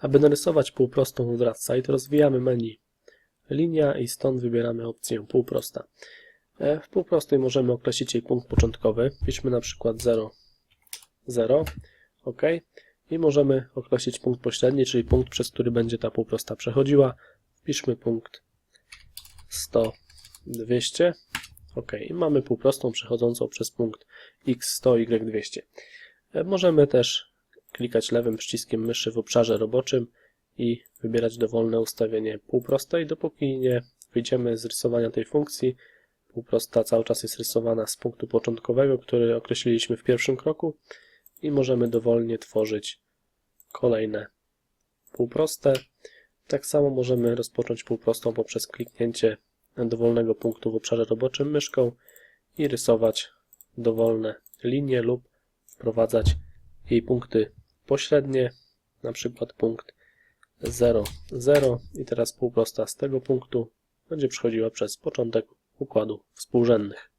Aby narysować półprostą od site rozwijamy menu linia i stąd wybieramy opcję półprosta. E, W półprostej możemy określić jej punkt początkowy. Piszmy na przykład 0, 0, ok. I możemy określić punkt pośredni, czyli punkt, przez który będzie ta półprosta przechodziła. Piszmy punkt 100, 200, ok. I mamy półprostą przechodzącą przez punkt x100, y200. E, Możemy też klikać lewym przyciskiem myszy w obszarze roboczym i wybierać dowolne ustawienie półprostej, dopóki nie wyjdziemy z rysowania tej funkcji. Półprosta cały czas jest rysowana z punktu początkowego, który określiliśmy w pierwszym kroku i możemy dowolnie tworzyć kolejne półproste. Tak samo możemy rozpocząć półprostą poprzez kliknięcie dowolnego punktu w obszarze roboczym myszką i rysować dowolne linie lub wprowadzać jej punkty pośrednie, na przykład punkt 0, 0 i teraz półprosta z tego punktu będzie przechodziła przez początek układu współrzędnych.